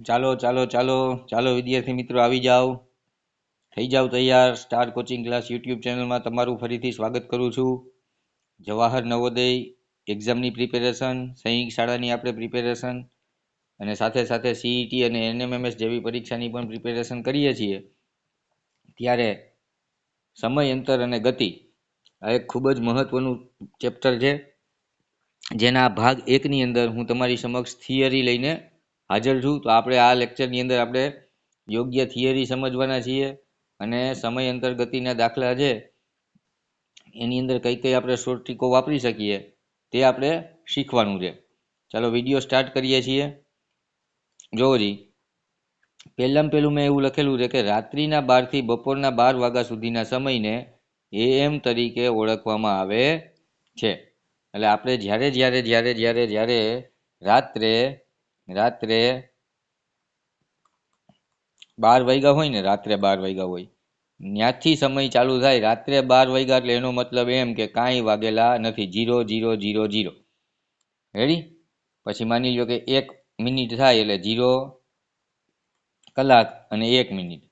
ચાલો ચાલો ચાલો ચાલો વિદ્યાર્થી મિત્રો, આવી જાઓ. થઈ જાઓ તૈયાર સ્ટાર કોચિંગ ક્લાસ યુટ્યુબ ચેનલમાં તમારું ફરીથી સ્વાગત કરું છું. જવાહર નવોદય એક્ઝામની પ્રિપેરેશન સૈનિક શાળાની આપણે પ્રિપેરેશન અને સાથે સાથે સીઈટી અને એનએમએમએસ જેવી પરીક્ષાની પણ પ્રિપેરેશન કરીએ છીએ. ત્યારે સમય, અંતર અને ગતિ આ એક ખૂબ જ મહત્વનું ચેપ્ટર છે. જેના ભાગ એકની અંદર હું તમારી સમક્ષ થિયરી લઈને હાજર છું. તો આપણે આ લેક્ચરની અંદર આપણે યોગ્ય થિયરી સમજવાના છીએ અને સમય અંતર ગતિના દાખલા છે એની અંદર કઈ કઈ આપણે શોર્ટ ટ્રીકો વાપરી શકીએ તે આપણે શીખવાનું છે. ચાલો વીડિયો સ્ટાર્ટ કરીએ છીએ. જોવો જી. પહેલાં પહેલું મેં એવું લખેલું છે કે રાત્રિના બારથી બપોરના બાર વાગ્યા સુધીના સમયને એએમ તરીકે ઓળખવામાં આવે છે. એટલે આપણે જ્યારે જ્યારે જ્યારે જ્યારે જ્યારે રાત્રે રાત્રે બાર વાગ્યા હોય ને, રાત્રે બાર વાગ્યા હોય ત્યાંથી સમય ચાલુ થાય, રાત્રે બાર વાગ્યા એટલે એનો મતલબ એમ કે કાંઈ વાગેલા નથી, zero zero zero zero. Ready પછી માની લો કે એક મિનિટ થાય એટલે જીરો કલાક અને એક મિનિટ,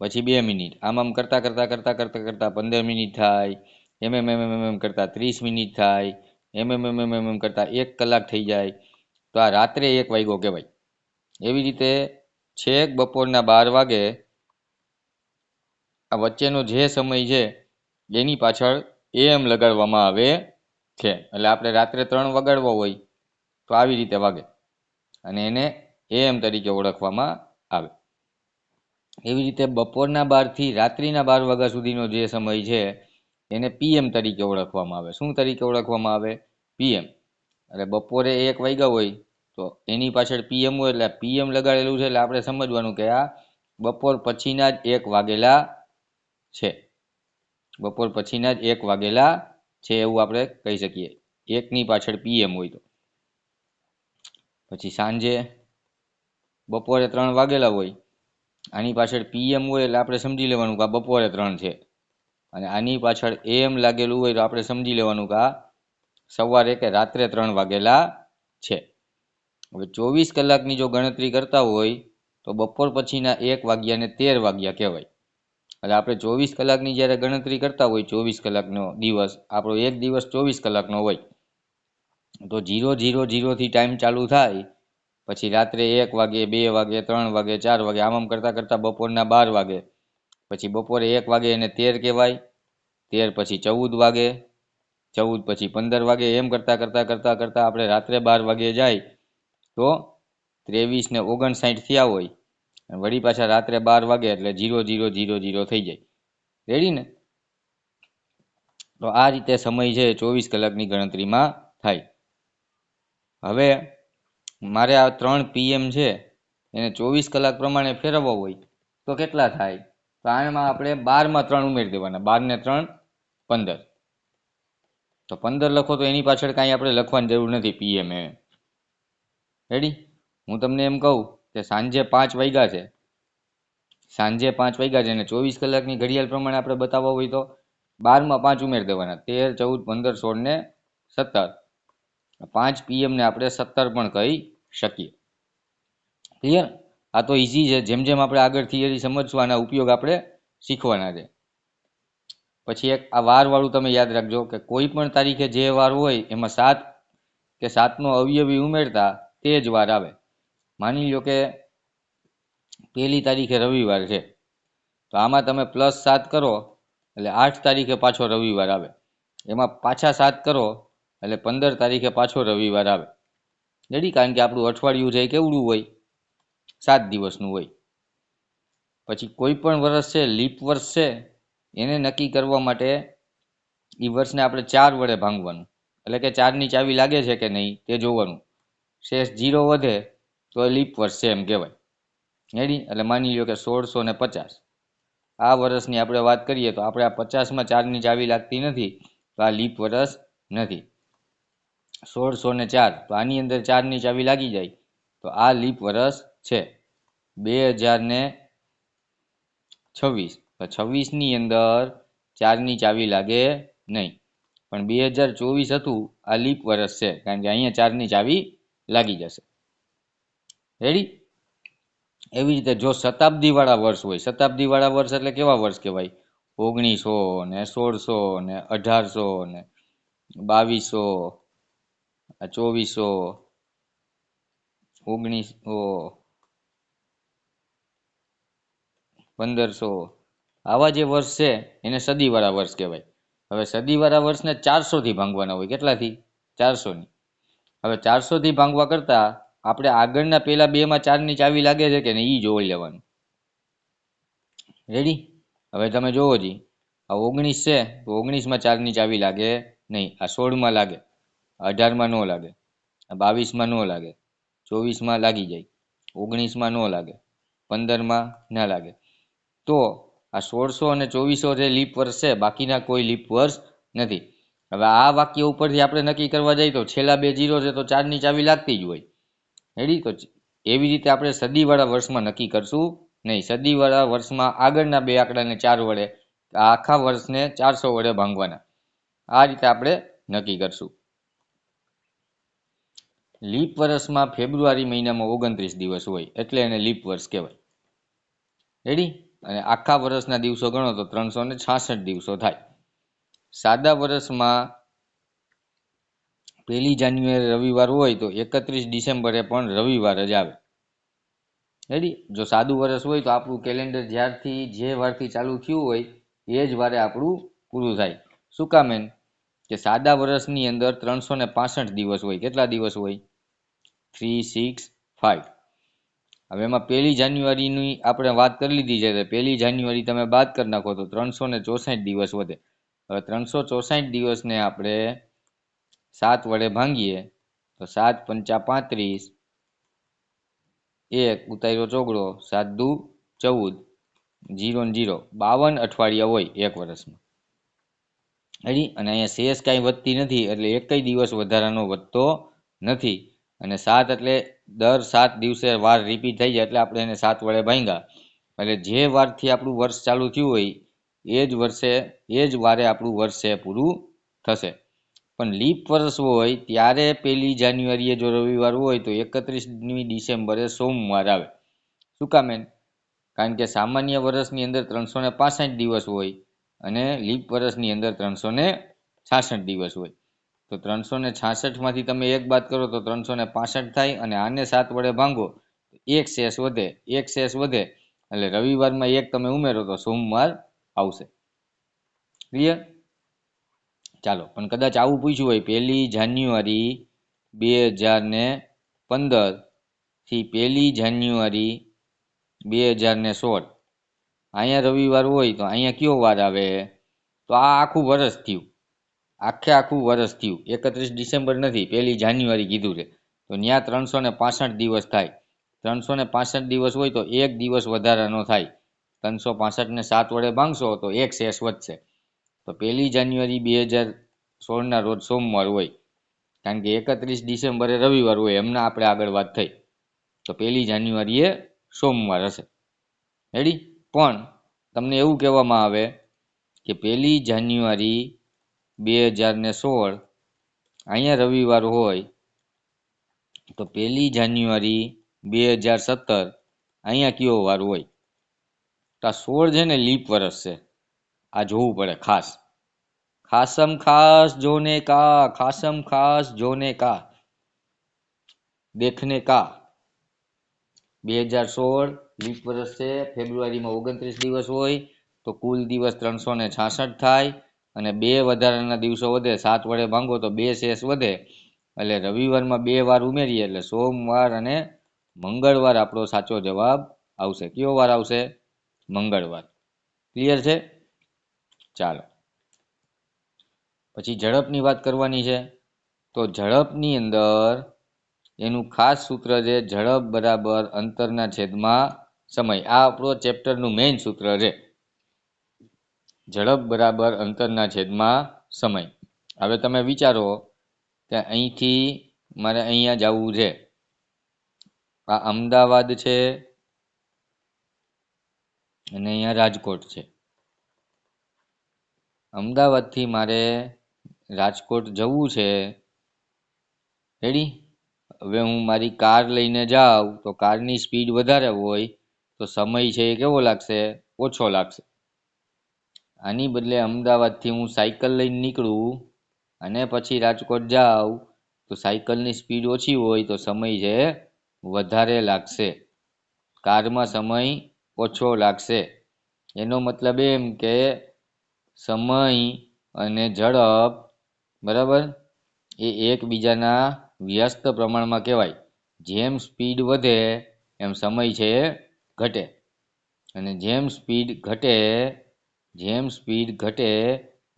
પછી બે મિનિટ. આમ આમ કરતા કરતા કરતા કરતા કરતા પંદર મિનિટ થાય, એમ એમ એમ એમ એમ કરતા ત્રીસ મિનિટ થાય એમ એમ એમ એમ એમ કરતા એક કલાક થઈ જાય. તો આ રાત્રે એક વાગ્યો કહેવાય. એવી રીતે છેક બપોરના બાર વાગે આ વચ્ચેનો જે સમય છે, એની પાછળ એમ લગાડવામાં આવે છે. એટલે આપણે રાત્રે ત્રણ વગાડવો હોય તો આવી રીતે વાગે અને એને એમ તરીકે ઓળખવામાં આવે. એવી રીતે બપોરના બારથી રાત્રિના બાર વાગ્યા સુધીનો જે સમય છે, એને પીએમ તરીકે ઓળખવામાં આવે. શું તરીકે ઓળખવામાં આવે? પીએમ એટલે બપોરે એક વાગ્યા હોય, તો એની પાછળ પીએમ હોય એટલે પીએમ લગાડેલું છે એટલે આપણે સમજવાનું કે આ બપોર પછીના જ એક વાગેલા છે. બપોર પછીના જ એક વાગેલા છે એવું આપણે કહી શકીએ. એકની પાછળ પીએમ હોય તો. પછી સાંજે બપોરે ત્રણ વાગેલા હોય, આની પાછળ પીએમ હોય એટલે આપણે સમજી લેવાનું કે બપોરે ત્રણ છે. અને આની પાછળ એમ લાગેલું હોય તો આપણે સમજી લેવાનું કે સવારે કે રાત્રે ત્રણ વાગેલા છે. હવે ચોવીસ કલાકની જો ગણતરી કરતા હોય, તો બપોર પછીના એક વાગ્યાને તેર વાગ્યા કહેવાય. એટલે આપણે ચોવીસ કલાકની જ્યારે ગણતરી કરતા હોય, ચોવીસ કલાકનો દિવસ, આપણો એક દિવસ ચોવીસ કલાકનો હોય, તો જીરો જીરો જીરોથી ટાઈમ ચાલુ થાય, પછી રાત્રે એક વાગે, બે વાગે, ત્રણ વાગે, ચાર વાગે, આમ આમ કરતાં કરતાં બપોરના બાર વાગે, પછી બપોરે એક વાગે એને તેર કહેવાય, તેર પછી ચૌદ વાગે ચૌદ પછી પંદર વાગે એમ કરતાં કરતાં કરતાં કરતાં આપણે રાત્રે બાર વાગે જાય તો ત્રેવીસ ને ઓગણસાઠ થયા હોય. વળી પાછા રાત્રે બાર વાગે એટલે જીરો જીરો જીરો જીરો થઈ જાય. રેડી ને? તો આ રીતે સમય છે ચોવીસ કલાકની ગણતરીમાં થાય. હવે મારે આ ત્રણ પીએમ છે એને ચોવીસ કલાક પ્રમાણે ફેરવવો હોય તો કેટલા થાય? તો આમાં આપણે બારમાં ત્રણ ઉમેરી દેવાના બાર ને ત્રણ, પંદર. તો પંદર લખો તો એની પાછળ કાંઈ આપણે લખવાની જરૂર નથી પીએમ એ. રેડી હું તમને એમ કહું કે સાંજે પાંચ વાગ્યા છે. સાંજે પાંચ વાગ્યા છે અને ચોવીસ કલાકની ઘડિયાળ પ્રમાણે આપણે બતાવવા હોય તો બારમાં પાંચ ઉમેરી દેવાના. તેર, ચૌદ, પંદર, સોળ ને સત્તર. પાંચ પીએમને આપણે સત્તર પણ કહી શકીએ. ક્લિયર આ તો ઇઝી છે. જેમ જેમ આપણે આગળ થિયરી સમજશું, આના ઉપયોગ આપણે શીખવાના છે. પછી એક આ વારવાળું તમે યાદ રાખજો કે કોઈ પણ તારીખે જે વાર હોય એમાં સાત કે સાતનો અવયવી ઉમેરતા તે જ વાર આવે. માની લો કે પહેલી તારીખે રવિવાર છે. તો આમાં તમે પ્લસ સાત કરો, એટલે આઠ તારીખે પાછો રવિવાર આવે. એમાં પાછા સાત કરો, એટલે પંદર તારીખે પાછો રવિવાર આવે. રેડી? કારણ કે આપણું અઠવાડિયું છે કેવડું હોય, સાત દિવસનું હોય. પછી કોઈ પણ વર્ષ છે, લીપ વર્ષ છે એને નક્કી કરવા માટે એ વર્ષને આપણે ચાર વડે ભાંગવાનું. એટલે કે ચારની ચાવી લાગે છે કે નહીં તે જોવાનું. શેષ જીરો વધે તો એ લીપ વર્ષ છે એમ કહેવાય. હેડી એટલે માની લો કે સોળસો ને પચાસ. આ વર્ષની આપણે વાત કરીએ તો આપણે આ પચાસમાં ચારની ચાવી લાગતી નથી, તો આ લીપ વર્ષ નથી. સોળસો ને ચાર, તો આની અંદર ચારની ચાવી લાગી જાય, તો આ લીપ વર્ષ છે. બે હજાર ને છવ્વીસ. છવ્વીસની અંદર ચારની ચાવી લાગે નહીં. પણ બે હજાર ચોવીસ હતું, આ લીપ વર્ષ છે, કારણ કે અહીંયા ચારની ચાવી લાગી જશે. રેડી એવી રીતે જો શતાબ્દીવાળા વર્ષ હોય, શતાબ્દીવાળા વર્ષ એટલે કેવા વર્ષ કહેવાય? ઓગણીસો ને સોળસો ને અઢારસો ને બાવીસો ચોવીસો, ઓગણીસો, પંદરસો આવા જે વર્ષ છે, એને સદીવાળા વર્ષ કહેવાય. હવે સદીવાળા વર્ષને ચારસોથી ભાંગવાના હોય, કેટલાથી? ચારસોની. હવે ચારસોથી ભાંગવા કરતાં આપણે આગળના પેલા બેમાં ચારની ચાવી લાગે છે કે નહીં એ જોઈ લેવાનું. રેડી હવે તમે જોવો જી. આ ઓગણીસ છે, તો ઓગણીસમાં ચારની ચાવી લાગે નહીં. આ સોળમાં લાગે. અઢારમાં ન લાગે. બાવીસમાં ન લાગે. ચોવીસમાં લાગી જાય. ઓગણીસમાં ન લાગે. પંદરમાં ના લાગે. તો આ સોળસો અને ચોવીસો જે લીપ વર્ષ છે, બાકીના કોઈ લીપ વર્ષ નથી. હવે આ વાક્ય ઉપરથી આપણે નક્કી કરવા જઈએ તો છેલ્લા બે જીરો છે તો ચારની ચાવી લાગતી જ હોય. રેડી તો એવી રીતે આપણે સદીવાળા વર્ષમાં નક્કી કરશું નહીં. સદીવાળા વર્ષમાં આગળના બે આંકડાને ચાર વડે, આખા વર્ષને ચારસો વડે ભાંગવાના. આ રીતે આપણે નક્કી કરશું. લીપ વર્ષમાં ફેબ્રુઆરી મહિનામાં ઓગણત્રીસ દિવસ હોય, એટલે એને લીપ વર્ષ કહેવાય. રેડી અને આખા વર્ષના દિવસો ગણો તો ત્રણસો ને છાસઠ દિવસો થાય. સાદા વર્ષમાં પહેલી જાન્યુઆરી રવિવાર હોય તો એકત્રીસ ડિસેમ્બરે પણ રવિવાર જ આવે. રેડી જો સાદું વર્ષ હોય તો આપણું કેલેન્ડર જ્યારથી જે વારથી ચાલુ થયું હોય એ જ વારે આપણું પૂરું થાય. શું કામ એમ? કે સાદા વર્ષની અંદર ત્રણસો ને પાસઠ દિવસ હોય. કેટલા દિવસ હોય? થ્રી, સિક્સ ફાઇવ હવે એમાં પહેલી જાન્યુઆરીની આપણે વાત કરી લીધી છે, તો પહેલી જાન્યુઆરી તમે બાદ કરી નાખો તો ત્રણસો ને ચોસાઠ દિવસ વધે. હવે ત્રણસો ચોસાઠ દિવસને આપણે સાત વડે ભાંગીએ, તો સાત પંચા પાંત્રીસ, એક ઉતાર્યો ચોગડો, સાત દુ ચૌદ, જીરો ને જીરો, બાવન અઠવાડિયા હોય એક વર્ષમાં. હજી? અને અહીંયા શેષ કાંઈ વધતી નથી, એટલે એકય દિવસ વધારાનો વધતો નથી. અને સાત એટલે દર સાત દિવસે વાર રિપીટ થઈ જાય એટલે આપણે એને સાત વડે ભાંગ્યા. એટલે જે વારથી આપણું વર્ષ ચાલુ થયું હોય, એ જ વર્ષે, એ જ વારે આપણું વર્ષ પૂરું થશે. પણ લીપ વર્ષ હોય, ત્યારે પહેલી જાન્યુઆરીએ જો રવિવાર હોય, તો એકત્રીસમી ડિસેમ્બરે સોમવાર આવે. શું કામ કારણ કે સામાન્ય વર્ષની અંદર ત્રણસો ને દિવસ હોય અને લીપ વર્ષની અંદર ત્રણસો ને દિવસ હોય. તો ત્રણસો ને છાસઠમાંથી તમે એક બાદ કરો તો ત્રણસો ને પાસઠ થાય અને આને સાત વડે ભાંગો એક શેષ વધે, એક શેષ વધે. એટલે રવિવારમાં એક તમે ઉમેરો તો સોમવાર આવશે. ક્લિયર ચાલો, પણ કદાચ આવું પૂછ્યું હોય, પહેલી જાન્યુઆરી બે હજાર ને પંદરથી પહેલી જાન્યુઆરી બે હજાર ને સોળ. અહીંયા રવિવાર હોય તો અહીંયા કયો વાર આવે? તો આ આખું વર્ષ થયું. આખે આખું વર્ષ થયું. એકત્રીસ ડિસેમ્બર નથી, પહેલી જાન્યુઆરી કીધું છે. તો ત્યાં ત્રણસો ને પાસઠ દિવસ થાય. ત્રણસો ને પાસઠ દિવસ હોય તો એક દિવસ વધારાનો થાય. ત્રણસો પાસઠને સાત વડે ભાંગશો તો એક શેષ વધશે. તો પહેલી જાન્યુઆરી બે હજાર સોળના રોજ સોમવાર હોય. કારણ કે એકત્રીસ ડિસેમ્બરે રવિવાર હોય, એમના આપણે આગળ વાત થઈ. તો પહેલી જાન્યુઆરીએ સોમવાર હશે. રેડી પણ તમને એવું કહેવામાં આવે કે પહેલી જાન્યુઆરી બે હજાર ને સોળ, અહીંયા રવિવાર હોય તો પહેલી જાન્યુઆરી બે હજાર સત્તર, અહીંયા કયો વાર હોય? તો આ સોળ છે ને લીપ વર્ષ છે. આ જોવું પડે ખાસ. ખાસમ ખાસ જોને કા, ખાસમ ખાસ જોને કા, દેખને કા. બે હજાર સોળ લીપ વર્ષ છે, ફેબ્રુઆરીમાં ઓગણત્રીસ દિવસ હોય તો કુલ દિવસ ત્રણસો ને છાસઠ થાય. અને બે વધારાના દિવસો વધે, સાત વડે ભાંગો તો બે શેષ વધે. એટલે રવિવારમાં બે વાર ઉમેરીએ એટલે સોમવાર અને મંગળવાર આપણો સાચો જવાબ આવશે. કયો વાર આવશે? મંગળવાર. ક્લિયર છે? ચાલો. પછી ઝડપની વાત કરવાની છે. તો ઝડપની અંદર એનું ખાસ સૂત્ર છે ઝડપ બરાબર અંતરના છેદમાં સમય. આ આપણો ચેપ્ટરનું મેઇન સૂત્ર છે. ઝડપ બરાબર અંતરના છેદમાં સમય. હવે તમે વિચારો કે અહીંથી મારે અહીંયા જવું છે. આ અમદાવાદ છે અને અહીંયા રાજકોટ છે. અમદાવાદથી મારે રાજકોટ જવું છે. રેડી હવે હું મારી કાર લઈને જાઉં તો કારની સ્પીડ વધારે હોય તો સમય છે એ કેવો લાગશે? ઓછો લાગશે. આની બદલે અમદાવાદથી હું સાયકલ લઈને નીકળું અને પછી રાજકોટ જાઉં, તો સાયકલની સ્પીડ ઓછી હોય તો સમય છે વધારે લાગશે. કારમાં સમય ઓછો લાગશે. એનો મતલબ એમ કે સમય અને ઝડપ, બરાબર? એ એકબીજાના વ્યસ્ત પ્રમાણમાં કહેવાય. જેમ સ્પીડ વધે, એમ સમય છે ઘટે. અને જેમ સ્પીડ ઘટે જેમ સ્પીડ ઘટે,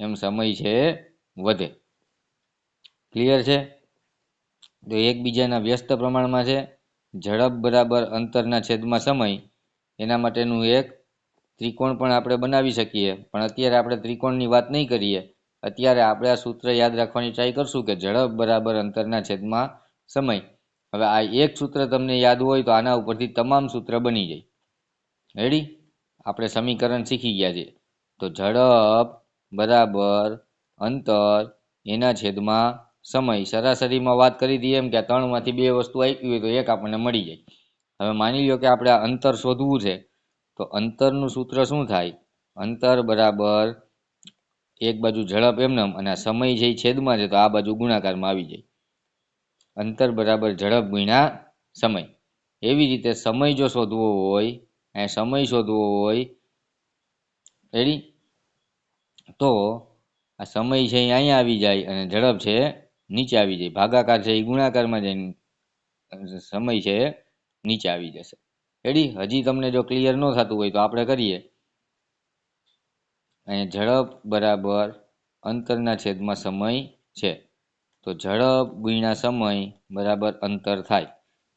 એમ સમય છે, વધે. ક્લિયર છે? તો એકબીજાના વ્યસ્ત પ્રમાણમાં છે, ઝડપ બરાબર અંતરના છેદમાં સમય, એના માટેનું એક ત્રિકોણ પણ આપણે બનાવી શકીએ. પણ અત્યારે આપણે ત્રિકોણની વાત નહીં કરીએ. અત્યારે આપણે આ સૂત્ર યાદ રાખવાની ટ્રાય કરશું કે ઝડપ બરાબર અંતરના છેદમાં સમય. હવે આ એક સૂત્ર તમને યાદ હોય તો આના ઉપરથી તમામ સૂત્ર બની જાય. રેડી આપણે સમીકરણ શીખી ગયા છે તો ઝડપ, બરાબર, અંતર, એના છેદમાં સમય. સરાસરીમાં વાત કરી દઈએ એમ કે ત્રણમાંથી બે વસ્તુ આપી હોય તો એક આપણને મળી જાય. હવે માની લો કે આપણે અંતર શોધવું છે, તો અંતરનું સૂત્ર શું થાય? અંતર બરાબર એક બાજુ ઝડપ એમનેમ અને સમય જે છેદમાં છે તો આ બાજુ ગુણાકારમાં આવી જાય. અંતર બરાબર ઝડપ ગુણ્યા સમય. એવી રીતે સમય જો શોધવો હોય અને સમય શોધવો હોય રેડી? તો આ સમય છે, એ અહીંયા આવી જાય અને ઝડપ છે, નીચે આવી જાય. ભાગાકાર છે, એ ગુણાકારમાં જઈને સમય છે, નીચે આવી જશે. રેડી? હજી તમને જો ક્લિયર ન થતું હોય તો આપણે કરીએ. અહીંયા ઝડપ બરાબર અંતરના છેદમાં સમય છે. તો ઝડપ ગુણ્યા સમય બરાબર અંતર થાય.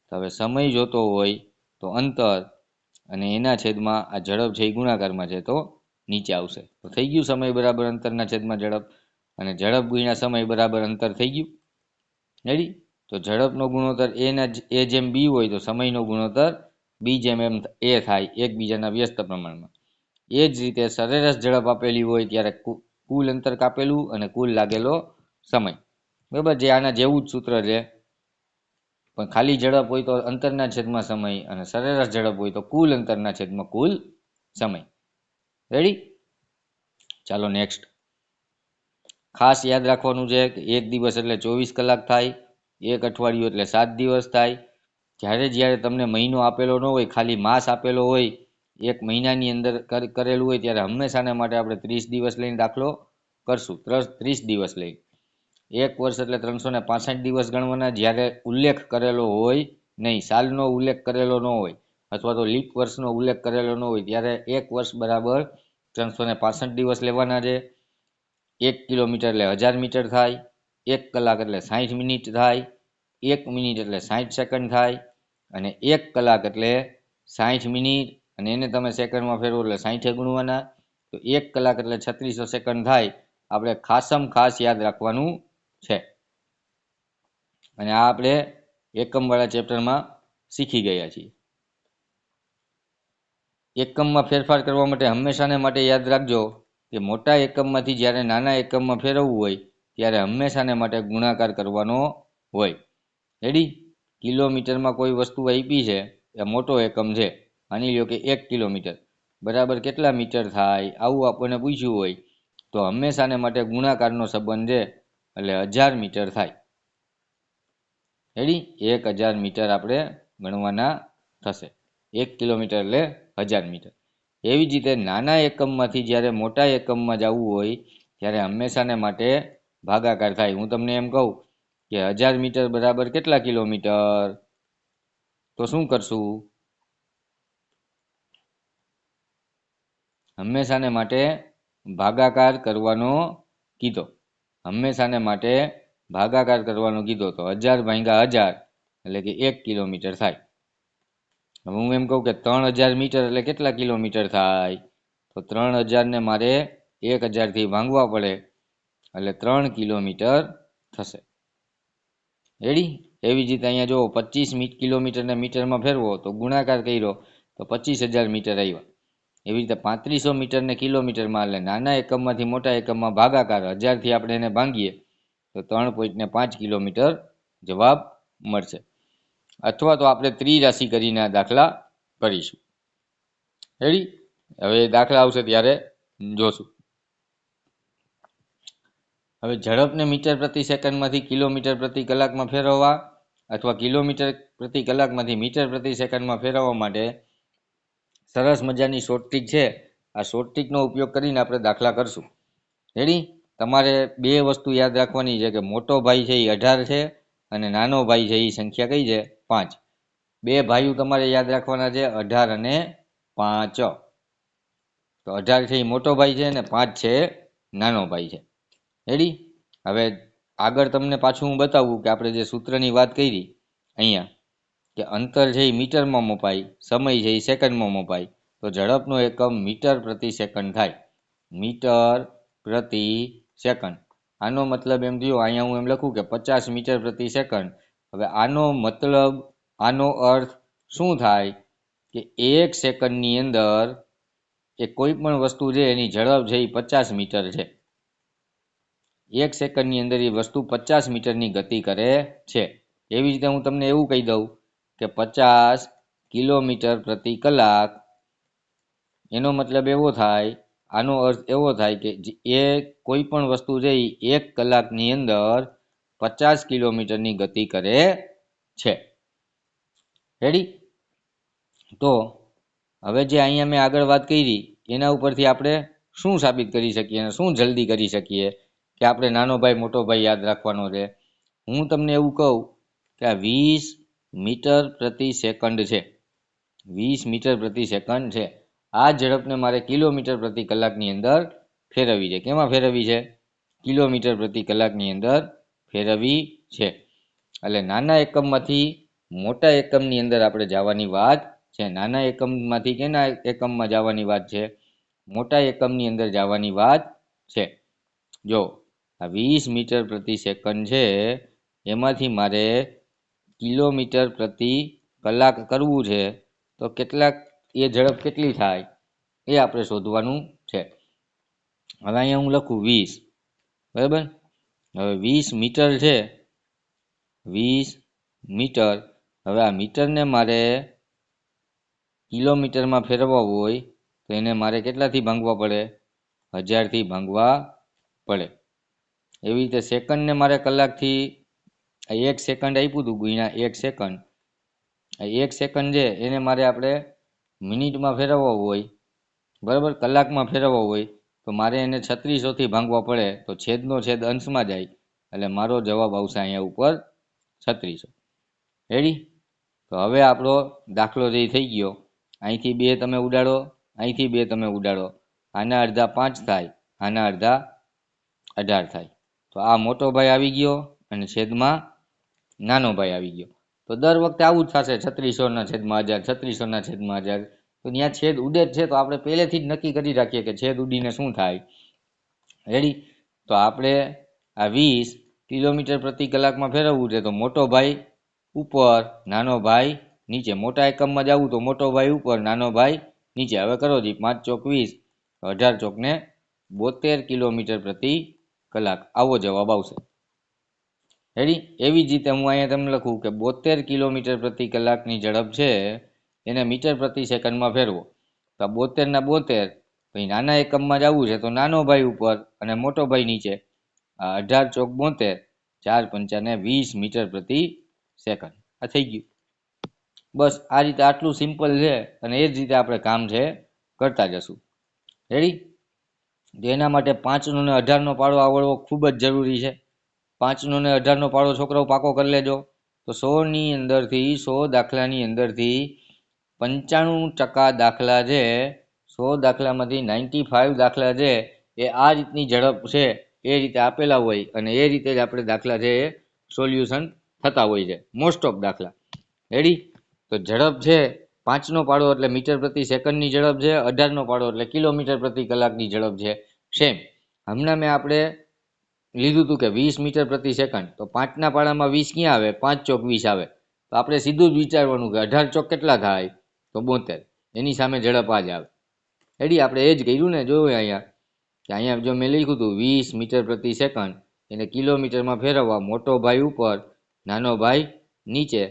તો હવે સમય જોતો હોય તો અંતર અને એના છેદમાં આ ઝડપ છે, એ ગુણાકારમાં છે. તો નીચે આવશે. તો થઈ ગયું સમય બરાબર અંતરના છેદમાં ઝડપ. અને ઝડપ ગુણ્યા સમય બરાબર અંતર થઈ ગયું. રેડી તો ઝડપનો ગુણોત્તર એના એ જેમ બી હોય તો સમયનો ગુણોત્તર બી જેમ એમ એ થાય એકબીજાના વ્યસ્ત પ્રમાણમાં. એ જ રીતે સરેરાશ ઝડપ આપેલી હોય ત્યારે કુલ અંતર કાપેલું અને કુલ લાગેલો સમય. બરાબર? જે આના જેવું જ સૂત્ર છે. પણ ખાલી ઝડપ હોય તો અંતરના છેદમાં સમય અને સરેરાશ ઝડપ હોય તો કુલ અંતરના છેદમાં કુલ સમય. રેડી ચાલો નેક્સ્ટ ખાસ યાદ રાખવાનું છે કે એક દિવસ એટલે ચોવીસ કલાક થાય, એક અઠવાડિયું એટલે સાત દિવસ થાય. જ્યારે જ્યારે તમને મહિનો આપેલો ન હોય, ખાલી માસ આપેલો હોય, એક મહિનાની અંદર કરેલું હોય, ત્યારે હંમેશાને માટે આપણે ત્રીસ દિવસ લઈને દાખલો કરશું. ત્રીસ દિવસ લઈ. એક વર્ષ એટલે ત્રણસો ને દિવસ ગણવાના. જ્યારે ઉલ્લેખ કરેલો હોય, નહીં, સાલનો ઉલ્લેખ કરેલો ન હોય અથવા તો લીપ વર્ષનો ઉલ્લેખ કરેલો ન હોય, ત્યારે એક વર્ષ બરાબર ત્રણસો ને દિવસ લેવાના છે. એક કિલોમીટર એટલે હજાર મીટર થાય, એક કલાક એટલે સાઠ મિનિટ થાય, એક મિનિટ એટલે સાઠ સેકન્ડ થાય, અને એક કલાક એટલે સાઠ મિનિટ, અને એને તમે સેકન્ડમાં ફેરવો એટલે સાઠે ગુણવાના. તો એક કલાક એટલે છત્રીસો સેકન્ડ થાય, આપણે ખાસમ ખાસ યાદ રાખવાનું છે. અને આ આપણે એકમવાળા ચેપ્ટરમાં શીખી ગયા છીએ. એકમમાં ફેરફાર કરવા માટે હંમેશાને માટે યાદ રાખજો કે મોટા એકમમાંથી જ્યારે નાના એકમમાં ફેરવવું હોય, ત્યારે હંમેશાને માટે ગુણાકાર કરવાનો હોય. રેડી? કિલોમીટરમાં કોઈ વસ્તુ આપી છે, એ મોટો એકમ છે. માની લો કે એક કિલોમીટર. બરાબર કેટલા મીટર થાય, આવું આપણને પૂછ્યું હોય, તો હંમેશાને માટે ગુણાકારનો સંબંધ છે, એટલે હજાર મીટર થાય. રેડી? એક હજાર મીટર આપણે ગણવાના થશે. એક કિલોમીટર એટલે હજાર મીટર. એવી જ રીતે નાના એકમમાંથી જ્યારે મોટા એકમમાં જવું હોય, ત્યારે હંમેશાને માટે ભાગાકાર થાય. હું તમને એમ કહું કે હજાર મીટર બરાબર કેટલા કિલોમીટર? તો શું કરશું? હંમેશાને માટે ભાગાકાર કરવાનો કીધો. હંમેશાને માટે ભાગાકાર કરવાનો કીધો. તો હજાર ભાંગા હજાર એટલે કે એક કિલોમીટર થાય. હવે હું એમ કહું કે ત્રણ હજાર મીટર એટલે કેટલા કિલોમીટર થાય? તો ત્રણ હજારને મારે એક હજારથી ભાંગવા પડે. એટલે ત્રણ કિલોમીટર થશે. રેડી એવી જ રીતે અહીંયા જો પચીસ કિલોમીટરને મીટરમાં ફેરવો, તો ગુણાકાર કર્યો, તો પચીસ હજાર મીટર આવ્યા. એવી રીતે પાંત્રીસો મીટરને કિલોમીટરમાં એટલે નાના એકમમાંથી મોટા એકમમાં ભાગાકાર હજારથી આપણે એને ભાંગીએ, તો ત્રણ પોઈન્ટને પાંચ કિલોમીટર જવાબ મળશે. અથવા તો આપણે ત્રિરાશિ કરીને દાખલા કરીશું. રેડી હવે દાખલા આવશે ત્યારે જોશું. હવે ઝડપને મીટર પ્રતિ સેકન્ડમાંથી કિલોમીટર પ્રતિ કલાકમાં ફેરવવા અથવા કિલોમીટર પ્રતિ કલાકમાંથી મીટર પ્રતિ સેકન્ડમાં ફેરવવા માટે સરસ મજાની શોર્ટ ટ્રીક છે. આ શોર્ટ ટ્રીકનો ઉપયોગ કરીને આપણે દાખલા કરશું. રેડી તમારે બે વસ્તુ યાદ રાખવાની છે કે મોટો ભાઈ છે એ અઢાર છે અને નાનો ભાઈ છે એ સંખ્યા કઈ છે? પાંચ. બે ભાઈઓ તમારે યાદ રાખવાના છે, અઢાર અને પાંચ. તો અઢાર છે એ મોટો ભાઈ છે અને પાંચ છે નાનો ભાઈ છે. રેડી હવે આગળ તમને પાછું હું બતાવું કે આપણે જે સૂત્રની વાત કરી અહીંયા, કે અંતર છે એ મીટરમાં મપાય સમય છે એ સેકન્ડમાં મપાય તો ઝડપનો એકમ મીટર પ્રતિ સેકન્ડ થાય. મીટર પ્રતિ સેકન્ડ. આનો મતલબ એમ થયો, અહીંયા હું એમ લખું કે પચાસ મીટર પ્રતિ સેકન્ડ હવે આનો મતલબ, આનો અર્થ શું થાય કે એક સેકન્ડની અંદર એ કોઈ પણ વસ્તુ છે, એની ઝડપ છે એ પચાસ મીટર છે. એક સેકન્ડની અંદર એ વસ્તુ પચાસ મીટરની ગતિ કરે છે. એવી રીતે હું તમને એવું કહી દઉં કે પચાસ કિલોમીટર પ્રતિ કલાક, એનો મતલબ એવો થાય, આનો અર્થ એવો થાય કે એ કોઈ પણ વસ્તુ છે એ એક કલાકની અંદર પચાસ કિલોમીટરની ગતિ કરે છે. રેડી તો હવે જે અહીંયા મેં આગળ વાત કરી, એના ઉપરથી આપણે શું સાબિત કરી શકીએ અને શું જલ્દી કરી શકીએ કે આપણે નાનો ભાઈ, મોટો ભાઈ યાદ રાખવાનો છે હું તમને એવું કહું કે આ વીસ મીટર પ્રતિ સેકન્ડ છે. વીસ મીટર પ્રતિ સેકન્ડ છે. આ ઝડપને મારે કિલોમીટર પ્રતિ કલાકની અંદર ફેરવવી છે. કેમાં ફેરવવી છે? કિલોમીટર પ્રતિ કલાકની અંદર ફેરવવી છે. એટલે નાના એકમમાંથી મોટા એકમની અંદર આપણે જવાની વાત છે. નાના એકમમાંથી કેના એકમમાં જવાની વાત છે? મોટા એકમની અંદર જવાની વાત છે. જો આ વીસ મીટર પ્રતિ સેકન્ડ છે, એમાંથી મારે કિલોમીટર પ્રતિ કલાક કરવું છે, તો કેટલાક, એ ઝડપ કેટલી થાય? એ આપણે શોધવાનું છે. હવે અહીંયા હું લખું વીસ. બરાબર? હવે વીસ મીટર છે. વીસ મીટર. હવે આ મીટરને મારે કિલોમીટરમાં ફેરવવા હોય તો એને મારે કેટલાથી ભાંગવા પડે? હજારથી ભાંગવા પડે. એવી રીતે સેકન્ડને મારે કલાકથી એક સેકન્ડ આપ્યું હતું, ગુણ્યા એક સેકન્ડ. એક સેકન્ડ છે, એને મારે આપણે મિનિટમાં ફેરવવો હોય. બરાબર? કલાકમાં ફેરવવો હોય. તો મારે એને છત્રીસોથી ભાંગવા પડે તો છેદનો છેદ અંશમાં જાય. એટલે મારો જવાબ આવશે અહીંયા ઉપર છત્રીસો. રેડી તો હવે આપણો દાખલો જે થઈ ગયો. અહીંથી બે તમે ઉડાડો, અહીંથી બે તમે ઉડાડો. આના અડધા પાંચ થાય, આના અડધા અઢાર થાય. તો આ મોટો ભાઈ આવી ગયો અને છેદમાં નાનો ભાઈ આવી ગયો. તો દર વખતે આવું જ થશે, છત્રીસોના છેદમાં હજાર છત્રીસોના છેદમાં હજાર તો ત્યાં છેદ ઉડે જ છે, તો આપણે પહેલેથી જ નક્કી કરી રાખીએ કે છેદ ઉડીને શું થાય. રેડી તો આપણે આ વીસ કિલોમીટર પ્રતિ કલાકમાં ફેરવવું છે, તો મોટો ભાઈ ઉપર, નાનો ભાઈ નીચે. મોટા એકમમાં જવું તો મોટો ભાઈ ઉપર, નાનો ભાઈ નીચે. હવે કરો જી, પાંચ ચોક વીસ, અઢાર ચોકને બોતેર કિલોમીટર પ્રતિ કલાક. આવો જવાબ આવશે. રેડી એવી જ રીતે હું અહીંયા તમને લખું કે બોતેર કિલોમીટર પ્રતિ કલાકની ઝડપ છે એને મીટર પ્રતિ સેકન્ડમાં ફેરવો. તો બોતેરના બોતેર પછી નાના એકમમાં જવું છે તો નાનો ભાઈ ઉપર અને મોટો ભાઈ નીચે, આ અઢાર ચોક બોતેર, ચાર પંચાને વીસ મીટર પ્રતિ સેકન્ડ. આ થઈ ગયું. બસ આ રીતે આટલું સિમ્પલ છે અને એ જ રીતે આપણે કામ છે કરતા જશું. રેડી એના માટે પાંચનો ને અઢારનો પાડો આવડવો ખૂબ જ જરૂરી છે. પાંચનો ને અઢારનો પાડો છોકરાઓ પાકો કરી લેજો. તો સોની અંદરથી, સો દાખલાની અંદરથી પંચાણું ટકા દાખલા છે સો દાખલામાંથી નાઇન્ટી ફાઇવ દાખલા છે એ આ રીતની ઝડપ છે, એ રીતે આપેલા હોય અને એ રીતે જ આપણે દાખલા છે એ સોલ્યુશન થતા હોય છે, મોસ્ટ ઓફ દાખલા. રેડી તો ઝડપ છે, પાંચનો પાડો એટલે મીટર પ્રતિ સેકન્ડની ઝડપ છે, અઢારનો પાડો એટલે કિલોમીટર પ્રતિ કલાકની ઝડપ છે સેમ હમણાં મેં આપણે લીધું હતું કે વીસ મીટર પ્રતિ સેકન્ડ, તો પાંચના પાડામાં વીસ ક્યાં આવે? પાંચ ચોક વીસ આવે. તો આપણે સીધું જ વિચારવાનું કે અઢાર ચોક કેટલા થાય? તો બોતેર. એની સામે ઝડપ આ જ આવે. રેડી આપણે એ જ કર્યું ને જોયું અહીંયા, કે અહીંયા જો મેં લખ્યું હતું, વીસ મીટર પ્રતિ સેકન્ડ, એને કિલોમીટરમાં ફેરવવા, મોટો ભાઈ ઉપર, નાનો ભાઈ નીચે,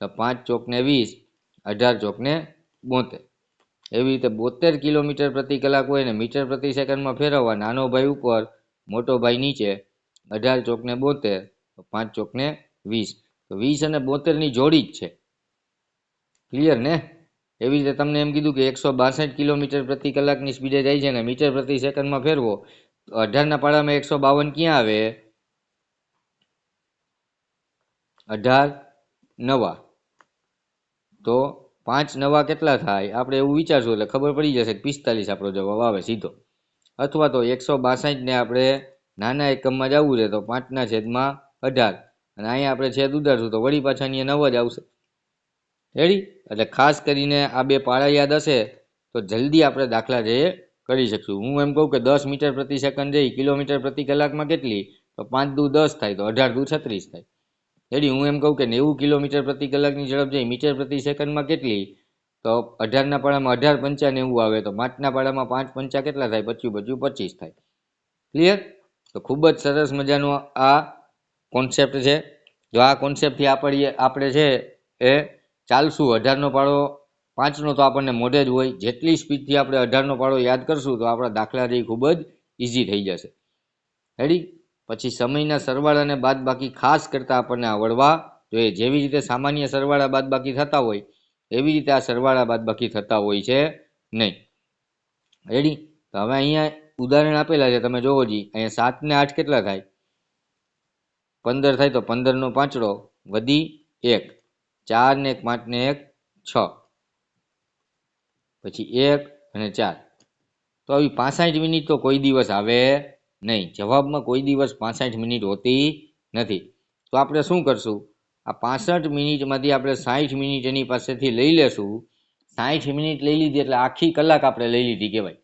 તો પાંચ ચોકને વીસ, અઢાર ચોકને બોતેર. એવી રીતે બોતેર કિલોમીટર પ્રતિ કલાક હોય ને મીટર પ્રતિ સેકન્ડમાં ફેરવવા, નાનો ભાઈ ઉપર, મોટો ભાઈ નીચે, અઢાર ચોકને બોતેર પાંચ ચોકને વીસ. તો વીસ અને બોતેરની જોડી જ છે. ક્લિયર ને? એવી રીતે તમને એમ કીધું કે એકસો બાસઠ કિલોમીટર પ્રતિ કલાકની સ્પીડે જાય છે ને, મીટર પ્રતિ સેકન્ડમાં ફેરવો. અઢારના પાડામાં એકસો બાવન ક્યાં આવે? અઢાર નવા. તો પાંચ નવા કેટલા થાય? આપણે એવું વિચારશું એટલે ખબર પડી જશે પિસ્તાલીસ આપણો જવાબ આવે સીધો. અથવા તો એકસો બાસઠને આપણે નાના એકમમાં જવું છે તો પાંચના છેદમાં અઢાર. અને અહીંયા આપણે છેદ ઉધારશું તો વળી પાછા અહીંયા નવ જ આવશે. રેડી? એટલે ખાસ કરીને આ બે પાળા યાદ હશે, તો જલ્દી આપણે દાખલા જે કરી શકશું. હું એમ કહું કે દસ મીટર પ્રતિ સેકન્ડ જઈ, કિલોમીટર પ્રતિ કલાકમાં કેટલી? તો પાંચ દુ દસ થાય, તો અઢાર દુ છત્રીસ થાય. રેડી? હું એમ કહું કે નેવું કિલોમીટર પ્રતિ કલાકની ઝડપ જઈ, મીટર પ્રતિ સેકન્ડમાં કેટલી? તો અઢારના પાડામાં અઢાર પંચા નેવું આવે, તો પાંચના પાડામાં પાંચ પંચા કેટલા થાય? પચ્યું પચ્યું પચીસ થાય. ક્લિયર તો ખૂબ જ સરસ મજાનો આ કોન્સેપ્ટ છે. જો આ કોન્સેપ્ટથી આપણે આપણે છે એ ચાલશું, અઢારનો પાડો પાંચનો તો આપણને મોઢે જ હોય. જેટલી સ્પીડથી આપણે અઢારનો પાડો યાદ કરશું, તો આપણા દાખલા જે ખૂબ જ ઇઝી થઈ જશે. રેડી પછી સમયના સરવાળા અને બાદ બાકી ખાસ કરતાં આપણને આવડવા જોઈએ જેવી રીતે સામાન્ય સરવાળા બાદ બાકી થતા હોય, એવી રીતે આ સરવાળા બાદ બાકી થતા હોય છે નહીં. રેડી તો હવે અહીંયા ઉદાહરણ આપેલા છે, તમે જોવો જી. અહીંયા સાત ને આઠ કેટલા થાય? પંદર થાય તો પંદરનો પાંચડો વધી એક. ચાર ને એક, પાંચ ને એક, છ. પછી એક અને ચાર. તો આવી પાસઠ મિનિટ તો કોઈ દિવસ આવે નહીં. જવાબમાં કોઈ દિવસ પાસઠ મિનિટ હોતી નથી. તો આપણે શું કરશું? આ પાસઠ મિનિટમાંથી આપણે સાઠ મિનિટ એની પાસેથી લઈ લેશું. સાઠ મિનિટ લઈ લીધી એટલે આખી કલાક આપણે લઈ લીધી કહેવાય.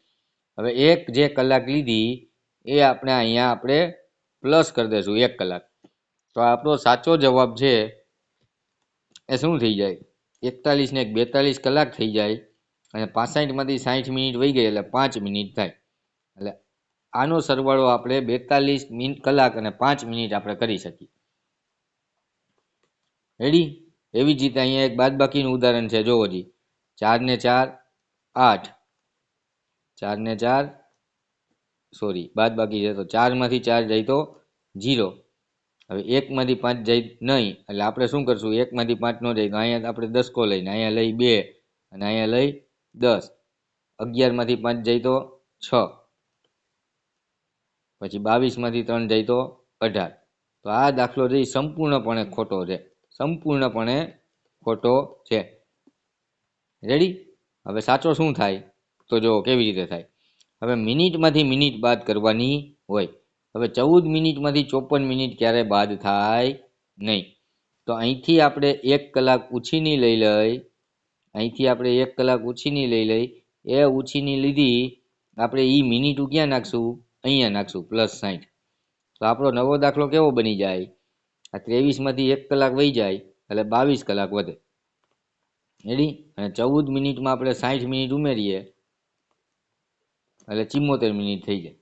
હવે એક જે કલાક લીધી એ આપણે અહીંયા આપણે પ્લસ કરી દઈશું એક કલાક. તો આપણો સાચો જવાબ છે એ શું થઈ જાય? એકતાલીસ ને બેતાલીસ કલાક થઈ જાય અને પાસઠમાંથી સાઠ મિનિટ વહી ગઈ એટલે પાંચ મિનિટ થાય. એટલે આનો સરવાળો આપણે બેતાલીસ મિનિટ કલાક અને પાંચ મિનિટ આપણે કરી શકીએ. રેડી એવી જ રીતે અહીંયા એક બાદબાકીનું ઉદાહરણ છે, જોવો જી. ચાર ને ચાર, આઠ. ચાર ને ચાર, સોરી, બાદબાકી છે તો ચારમાંથી ચાર જાય તો જીરો હવે એકમાંથી પાંચ જાય નહીં, એટલે આપણે શું કરશું? એકમાંથી પાંચ ન જાય, તો અહીંયા આપણે દસકો લઈને, અહીંયા લઈ બે અને અહીંયા લઈ દસ. અગિયારમાંથી પાંચ જાય તો છ. પછી બાવીસમાંથી ત્રણ જાય તો અઢાર. તો આ દાખલો જે સંપૂર્ણપણે ખોટો છે. સંપૂર્ણપણે ખોટો છે. રેડી હવે સાચો શું થાય? તો જો કેવી રીતે થાય. હવે મિનિટમાંથી મિનિટ બાદ કરવાની હોય. હવે ચૌદ મિનિટમાંથી ચોપન મિનિટ ક્યારે બાદ થાય નહીં. તો અહીંથી આપણે એક કલાક ઉછીની લઈ લઈ, અહીંથી આપણે એક કલાક ઉછીની લઈ લઈ, એ ઉછીની લીધી, આપણે એ મિનિટ ક્યાં નાખશું? અહીંયા નાખશું, પ્લસ સાઠ તો આપણો નવો દાખલો કેવો બની જાય? આ ત્રેવીસમાંથી એક કલાક વહી જાય, એટલે બાવીસ કલાક વધે. રેડી અને ચૌદ મિનિટમાં આપણે સાઠ મિનિટ ઉમેરીએ, એટલે ચિમ્મોતેર મિનિટ થઈ જાય.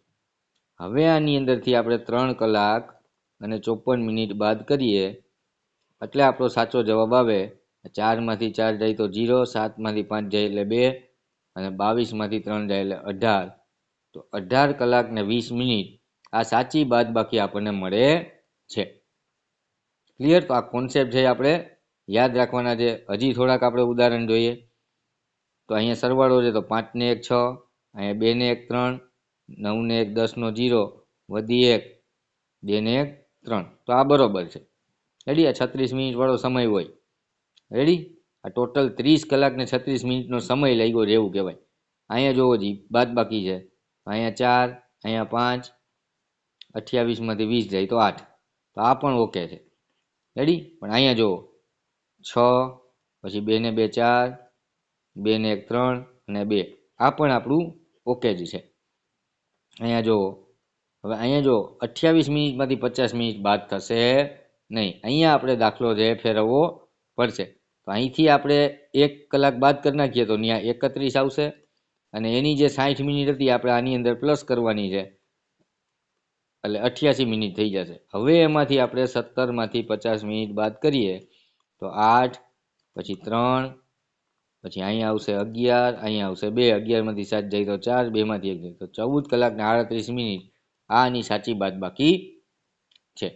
હવે આની અંદરથી આપણે ત્રણ કલાક અને ચોપન મિનિટ બાદ કરીએ. એટલે આપણો સાચો જવાબ આવે. ચારમાંથી ચાર જાય તો જીરો, સાતમાંથી પાંચ જાય એટલે બે અને બાવીસમાંથી ત્રણ જાય એટલે અઢાર. તો અઢાર કલાક ને વીસ મિનિટ આ સાચી બાદ બાકી આપણને મળે છે. ક્લિયર તો આ કોન્સેપ્ટ છે આપણે યાદ રાખવાના છે. હજી થોડાક આપણે ઉદાહરણ જોઈએ. તો અહીંયા સરવાળો છે તો પાંચને એક છ, અહીંયા બે ને એક ત્રણ નવ ને એક, દસનો જીરો, વધી એક બે ને એક, ત્રણ. તો આ બરોબર છે. રેડી આ છત્રીસ મિનિટ વાળો સમય હોય. રેડી આ ટોટલ ત્રીસ કલાકને છત્રીસ મિનિટનો સમય લાગ્યો રહેવું કહેવાય. અહીંયા જોવો જી, બાદ બાકી છે. અહીંયા ચાર, અહીંયા પાંચ અઠ્યાવીસમાંથી વીસ જાય તો આઠ. તો આ પણ ઓકે છે. રેડી પણ અહીંયા જુઓ છ, પછી બે ને બે ચાર બે ને એક ત્રણ અને બે. આ પણ આપણું ઓકે જ છે. અહીંયા જો હવે અહીંયા જો અઠ્યાવીસ મિનિટમાંથી પચાસ મિનિટ બાદ થશે નહીં. અહીંયા આપણે દાખલો જે ફેરવવો પડશે. તો અહીંથી આપણે એક કલાક બાદ કરી નાખીએ તો ત્યાં એકત્રીસ આવશે. અને એની જે સાઠ મિનિટ હતી આપણે આની અંદર પ્લસ કરવાની છે. એટલે અઠ્યાસી મિનિટ થઈ જશે. હવે એમાંથી આપણે સત્તરમાંથી પચાસ મિનિટ બાદ કરીએ તો આઠ, પછી ત્રણ પછી અહીંયા આવશે અગિયાર, અહીંયા આવશે બે, અગિયારમાંથી સાત જાય તો ચાર, બેમાંથી એક જાય તો ચૌદ કલાકને આડત્રીસ મિનિટ. આની સાચી બાદ બાકી છે.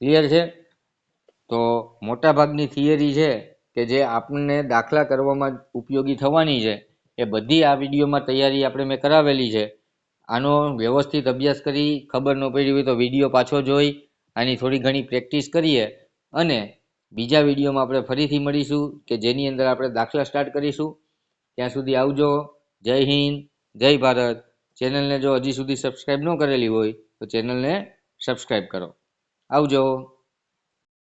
ક્લિયર છે? તો મોટાભાગની થિયરી છે કે જે આપણને દાખલા કરવામાં ઉપયોગી થવાની છે. એ બધી આ વિડીયોમાં તૈયારી આપણે મેં કરાવેલી છે. આનો વ્યવસ્થિત અભ્યાસ કરી, ખબર ન પડી હોય તો વીડિયો પાછો જોઈ, આની થોડી ઘણી પ્રેક્ટિસ કરીએ અને બીજા વિડીયોમાં આપણે ફરીથી મળીશું કે જેની અંદર આપણે દાખલા સ્ટાર્ટ કરીશું. ત્યાં સુધી આવજો. જય હિન્દ, જય ભારત. ચેનલને જો હજી સુધી સબસ્ક્રાઈબ ન કરેલી હોય તો ચેનલને સબસ્ક્રાઈબ કરો. આવજો.